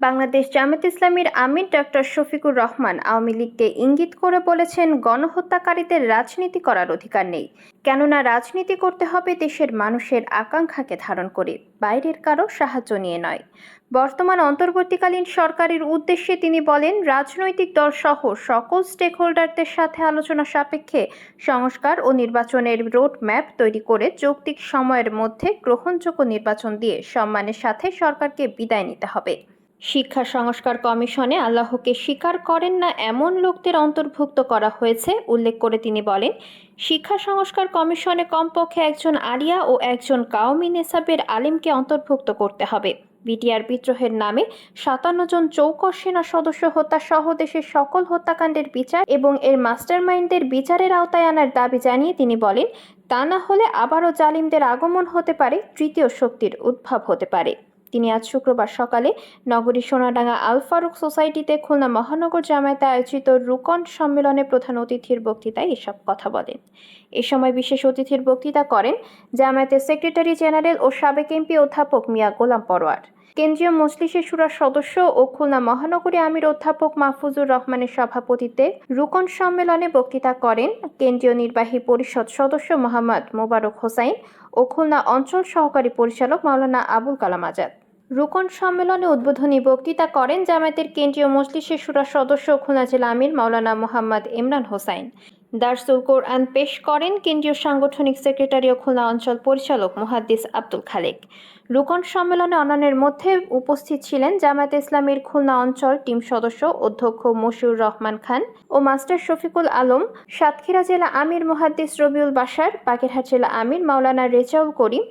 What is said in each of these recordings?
বাংলাদেশ জামাত ইসলামীর আমির ডক্টর শফিকুর রহমান আওয়ামী লীগকে ইঙ্গিত করে বলেছেন, গণহত্যাকারীদের রাজনীতি করার অধিকার নেই। কেননা রাজনীতি করতে হবে দেশের মানুষের আকাঙ্ক্ষাকে ধারণ করে, বাইরের কারও সাহায্য নিয়ে নয়। বর্তমান অন্তর্বর্তীকালীন সরকারের উদ্দেশ্যে তিনি বলেন, রাজনৈতিক দল সহ সকল স্টেক হোল্ডারদের সাথে আলোচনা সাপেক্ষে সংস্কার ও নির্বাচনের রোড ম্যাপ তৈরি করে যৌক্তিক সময়ের মধ্যে গ্রহণযোগ্য নির্বাচন দিয়ে সম্মানের সাথে সরকারকে বিদায় নিতে হবে। শিক্ষা সংস্কার কমিশনে আল্লাহকে স্বীকার করেন না এমন লোকদের অন্তর্ভুক্ত করা হয়েছে, উল্লেখ করে তিনি বলেন, শিক্ষা সংস্কার কমিশনে কমপক্ষে একজন আলিয়া ও একজন কাউমি নেসাবের আলিমকে অন্তর্ভুক্ত করতে হবে। বিটিআর বিদ্রোহের নামে সাতান্ন জন চৌকস সেনা সদস্য হত্যা সহ দেশের সকল হত্যাকাণ্ডের বিচার এবং এর মাস্টারমাইন্ডদের বিচারের আওতায় আনার দাবি জানিয়ে তিনি বলেন, তা না হলে আবারও জালিমদের আগমন হতে পারে, তৃতীয় শক্তির উদ্ভব হতে পারে। তিনি আজ শুক্রবার সকালে নগরী সোনাডাঙ্গা আল ফারুক সোসাইটিতে খুলনা মহানগর জামায়াতে আয়োজিত রুকন সম্মেলনে প্রধান অতিথির বক্তৃতায় এসব কথা বলেন। এ সময় বিশেষ অতিথির বক্তৃতা করেন জামায়াতের সেক্রেটারি জেনারেল ও সাবেক এমপি অধ্যাপক মিয়া গোলাম পরোয়ার। কেন্দ্রীয় মজলিসের সুরার সদস্য ও খুলনা মহানগরী আমির অধ্যাপক মাহফুজুর রহমানের সভাপতিত্বে রুকন সম্মেলনে বক্তৃতা করেন কেন্দ্রীয় নির্বাহী পরিষদ সদস্য মোহাম্মদ মোবারক হোসাইন ও খুলনা অঞ্চল সহকারী পরিচালক মাওলানা আবুল কালাম আজাদ। রুকন সম্মেলনে উদ্বোধনী বক্তৃতা করেন জামায়াতের কেন্দ্রীয় মজলিসের সুরা সদস্য খুলনা জেলা আমির মাওলানা মোহাম্মদ ইমরান হোসাইন। দারসুল কোরআন পেশ করেন কেন্দ্রীয় সাংগঠনিক সেক্রেটারি ও খুলনা অঞ্চল পরিচালক মুহাদ্দিস আব্দুল খালেক। রুকন সম্মেলনে অন্যান্যের মধ্যে উপস্থিত ছিলেন জামায়াত ইসলামীর খুলনা অঞ্চল টিম সদস্য অধ্যক্ষ মশিউর রহমান খান ও মাস্টার শফিকুল আলম, সাতক্ষীরা জেলা আমির মুহাদ্দিস রবিউল বাসার বাগেরহাট জেলা আমির মাওলানা রেজাউল করিম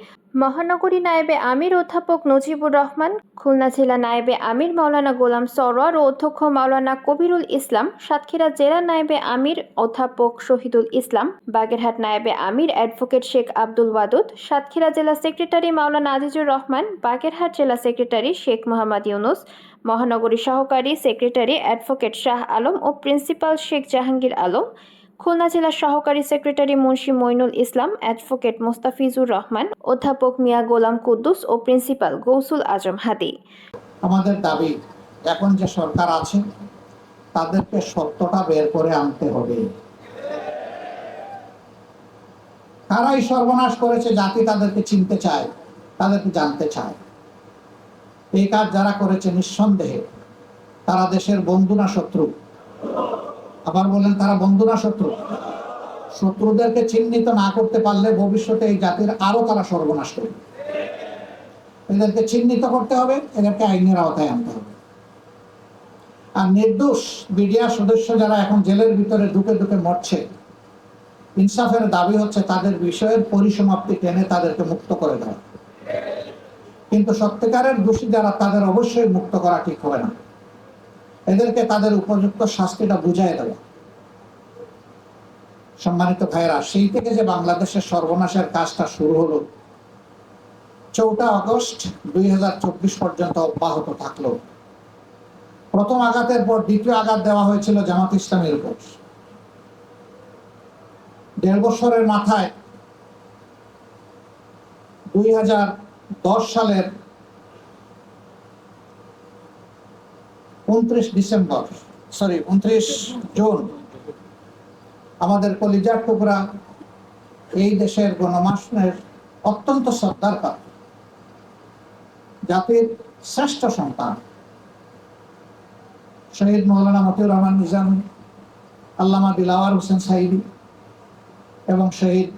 মহানগরী নায়েবে আমির অধ্যাপক নজিবুর রহমান, খুলনা জেলা নায়েবে আমির মাওলানা গোলাম সরোয়ার ও অধ্যক্ষ মাওলানা কবিরুল ইসলাম, সাতক্ষীরা জেলা নায়েবে আমির অধ্যাপক শহীদুল ইসলাম, বাগেরহাট নায়েবে আমির অ্যাডভোকেট শেখ আব্দুল ওয়াদুদ, সাতক্ষীরা জেলা সেক্রেটারি মাওলানা আজিজুর রহমান, বাগেরহাট জেলা সেক্রেটারি শেখ মোহাম্মদ ইউনুস, মহানগরী সহকারী সেক্রেটারি অ্যাডভোকেট শাহ আলম ও প্রিন্সিপাল শেখ জাহাঙ্গীর আলম খুলনা জেলা সহকারী সেক্রেটারি মুন্সি মইনুল ইসলাম, অ্যাডভোকেট মোস্তাফিজুর রহমান, অধ্যাপক মিয়া গোলাম কুদ্দুস ও প্রিন্সিপাল গৌসুল আজম হাদি। আমাদের দাবি, এখন যে সরকার আছে, তাদেরকে সত্যটা বের করে আনতে হবে। কারাই সর্বনাশ করেছে, জাতি তাদেরকে চিনতে চায়, তাদেরকে জানতে চায়। এই কাজ যারা করেছে নিঃসন্দেহে, তারা দেশের বন্ধু না শত্রু। আবার বলেন তারা বন্ধু না শত্রু। শত্রুদেরকে চিহ্নিত না করতে পারলে ভবিষ্যতে এই জাতির আরও তারা সর্বনাশ করবে। এদেরকে চিহ্নিত করতে হবে, এদেরকে আইনের আওতায় আনতে হবে। আর নির্দোষ মিডিয়ার সদস্য যারা এখন জেলের ভিতরে ঢুকে ঢুকে মরছে, ইনসাফের দাবি হচ্ছে তাদের বিষয়ের পরিসমাপ্তি টেনে তাদেরকে মুক্ত করে দেওয়া। কিন্তু সত্যিকারের দোষী যারা, তাদের অবশ্যই মুক্ত করা ঠিক হবে না। এদেরকে তাদের উপযুক্ত শাস্তিটা বুঝাই দেওয়া। সম্মানিত ভাইরা সেই থেকে যে বাংলাদেশের সর্বনাশের কাজটা শুরু হলো, চৌঠা আগস্ট দুই হাজার চব্বিশ পর্যন্ত অব্যাহত থাকল। প্রথম আঘাতের পর দ্বিতীয় আঘাত দেওয়া হয়েছিল জামাত ইসলামের উপর। দেড় বছরের মাথায় দুই হাজার দশ সালের উনত্রিশ ডিসেম্বর সরি উনত্রিশ জুন, আমাদের কলিজার টুকরা এই দেশের গণমাসনের অত্যন্ত শ্রদ্ধার পাত্র। জাতির শ্রেষ্ঠ সন্তান। শহীদ মৌলানা মতিউর রহমান নিজামী, আল্লামা দিলাওয়ার হোসেন সাইদি এবং শহীদ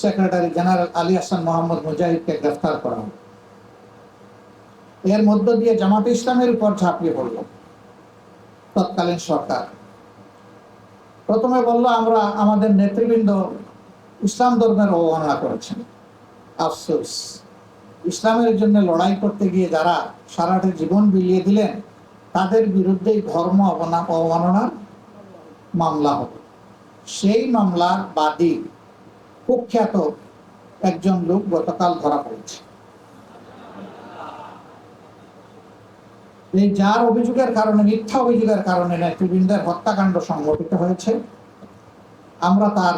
সেক্রেটারি জেনারেল আলী হাসান মোহাম্মদ মুজাহিদকে গ্রেফতার করা হয় এর মধ্য দিয়ে জামাত ইসলামের উপর ঝাঁপিয়ে পড়ল। তৎকালীন সরকার। প্রথমে বলল, আমরা আমাদের নেতৃবৃন্দ ইসলাম ধর্মের অবমাননা করেছেন। আফসোস। ইসলামের জন্য লড়াই করতে গিয়ে যারা সারাটা জীবন বিলিয়ে দিলেন, তাদের বিরুদ্ধেই ধর্ম অবমাননার মামলা হবে। সেই মামলার বাদী কুখ্যাত একজন লোক গতকাল ধরা পড়েছে। এই যার অভিযোগের কারণে, মিথ্যা অভিযোগের কারণে নেতৃবৃন্দের হত্যাকাণ্ড সংঘটিত হয়েছে। আমরা তার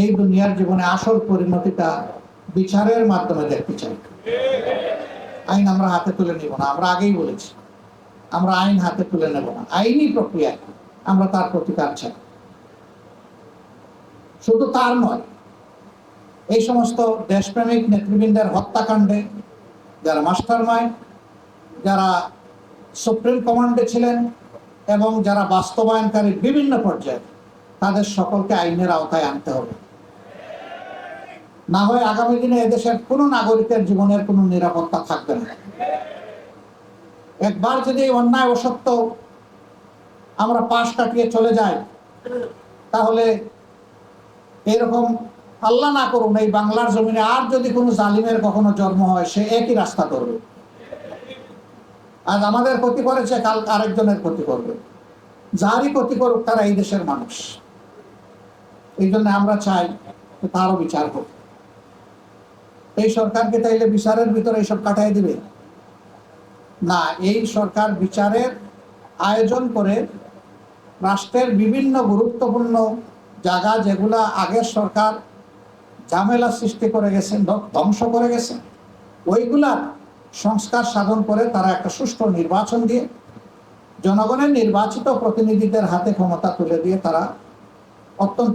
এই দুনিয়ার জীবনে আসল পরিণতিটা বিচারের মাধ্যমে দেখতে চাই। আইন আমরা হাতে তুলে নিব না, আমরা আগেই বলেছি। আমরা আইন হাতে তুলে নেব না, আইনি প্রক্রিয়া আমরা তার প্রতিকার চাই। শুধু তার নয়, এই সমস্ত দেশপ্রেমিক নেতৃবৃন্দের হত্যাকাণ্ডে যারা মাস্টার মাইন্ড যারা সুপ্রিম কমান্ডে ছিলেন এবং যারা বাস্তবায়নকারী বিভিন্ন পর্যায়ে, তাদের সকলকে আইনের আওতায় আনতে হবে। না হয় আগামী দিনে এদেশের কোনো নাগরিকের জীবনের কোনো নিরাপত্তা থাকবে না। একবার যদি অন্যায় অসত্য আমরা পাশ কাটিয়ে চলে যাই, তাহলে এরকম আল্লাহ না করুন, এই বাংলার জমিনে আর যদি কোনো জালিমের কখনো জন্ম হয়, সে একই রাস্তা করবে আজ আমাদের ক্ষতি করেছে, কাল আরেকজনের ক্ষতি করবে। যারই ক্ষতি করুক, তারা এই দেশের মানুষ। এই জন্য আমরা চাই তারও বিচার হোক। এই সরকারকে তাইলে বিচারের ভিতরে এইসব কাটাই দিবে। না, এই সরকার বিচারের আয়োজন করে রাষ্ট্রের বিভিন্ন গুরুত্বপূর্ণ জায়গা যেগুলা আগের সরকার ঝামেলা সৃষ্টি করে ধ্ব- ধ্বংস করে গেছেন ওইগুলা সংস্কার সাধন করে তারা একটা সুষ্ঠু নির্বাচন দিয়ে জনগণের নির্বাচিত প্রতিনিধিদের হাতে ক্ষমতা তুলে দিয়ে তারা অত্যন্ত